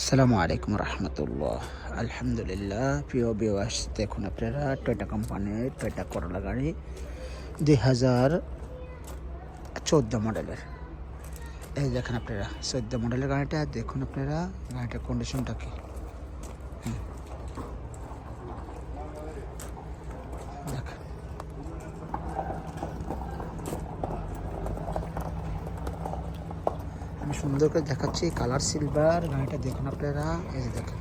আসসালামু আলাইকুম রহমতুল্লাহ। আলহামদুলিল্লাহ, প্রিয় বিবাস দেখুন আপনারা টয়টা কোম্পানির টয়টা করলা গাড়ি দুই হাজার চোদ্দ মডেলের এই দেখেন আপনারা, চোদ্দ মডেলের গাড়িটা, দেখুন আপনারা, গাড়িটার কন্ডিশনটা কি। হুম। দেখেন আমি সুন্দর করে দেখাচ্ছি কালার সিলভার, গাড়িটা দেখুন আপনারা। এই যে দেখেন।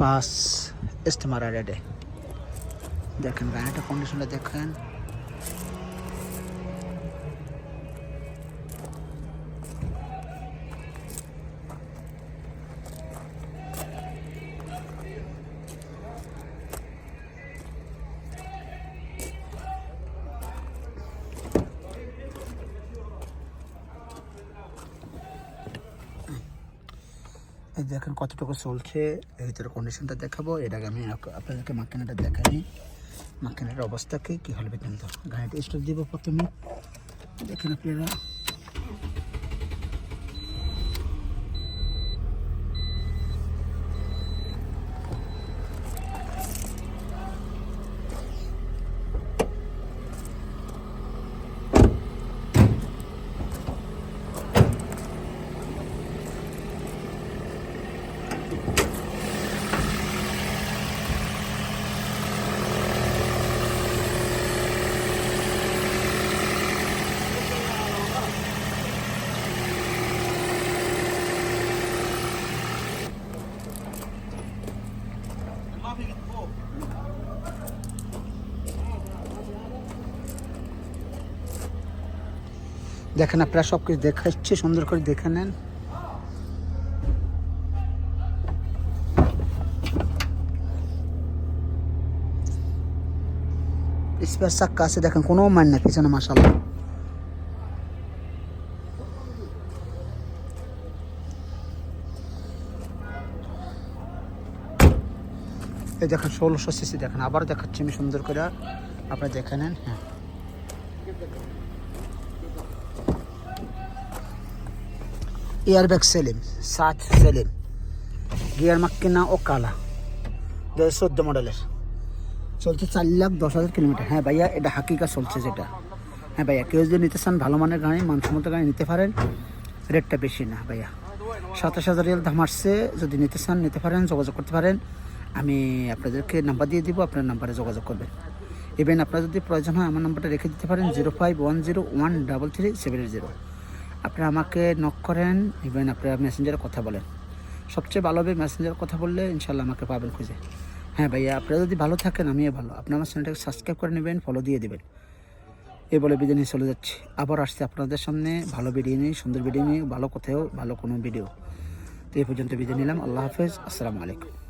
পাস ইস্তেমারা রেডে দেখেন, গাড়িটা কন্ডিশনটা দেখেন। এই দেখেন কতটুকু চলছে এর ভিতরে কন্ডিশনটা দেখাবো। এর আগে আমি আপ- আপনাদেরকে মাখানাটা দেখাই। মাখানের অবস্থা কী? কী হলে কিন্তু গাড়িটা স্টার্ট দিব প্রথমে। দেখেন আপনারা। দেখেন আপনারা সব কিছু দেখাচ্ছি, সুন্দর করে দেখে নেন। চাক্কা আছে, দেখেন, কোনো মান না পিছনে মাসাল্লাহ এই দেখেন, ষোলোশো সিসি, দেখেন, আবার দেখাচ্ছি আমি সুন্দর করে। আপনারা দেখে নেন হ্যাঁ। এয়ারব্যাগ সেলিম সাত সেলিম গিয়ার মাক্কিনা ও কালা দু হাজার চোদ্দ মডেলের চলছে চার লাখ দশ হাজার কিলোমিটার। হ্যাঁ ভাইয়া, এটা হাকিকা চলছে যেটা। হ্যাঁ ভাইয়া, কেউ যদি নিতে চান ভালো মানের গাড়ি, মানসম্মত গাড়ি নিতে পারেন। রেটটা বেশি না ভাইয়া। সাতাশ হাজার রিয়াল দাম আসছে। যদি নিতে চান, নিতে পারেন, যোগাযোগ করতে পারেন। আমি আপনাদেরকে নাম্বার দিয়ে দিব, আপনার নাম্বারে যোগাযোগ করবেন। ইভেন আপনার যদি প্রয়োজন হয়, আমার নাম্বারটা রেখে দিতে পারেন zero five one zero one double three seven zero আপনারা আমাকে নক করেন ইভেন আপনারা মেসেঞ্জারে কথা বলেন। সবচেয়ে ভালো হবে মেসেঞ্জারে কথা বললে ইনশাল্লাহ আমাকে পাবেন খুঁজে। হ্যাঁ ভাইয়া, আপনারা যদি ভালো থাকেন, আমিও ভালো। আপনি আমার চ্যানেলটাকে সাবস্ক্রাইব করে নেবেন ফলো দিয়ে দেবেন। এই বলে বিদায় নিয়ে চলে যাচ্ছি। আবার আসছে আপনাদের সামনে, ভালো ভিডিও নিয়ে, সুন্দর ভিডিও নিয়ে, ভালো কোথাও ভালো কোনো ভিডিও তো এই পর্যন্ত বিদায় নিলাম। আল্লাহ হাফেজ। আসসালামু আলাইকুম।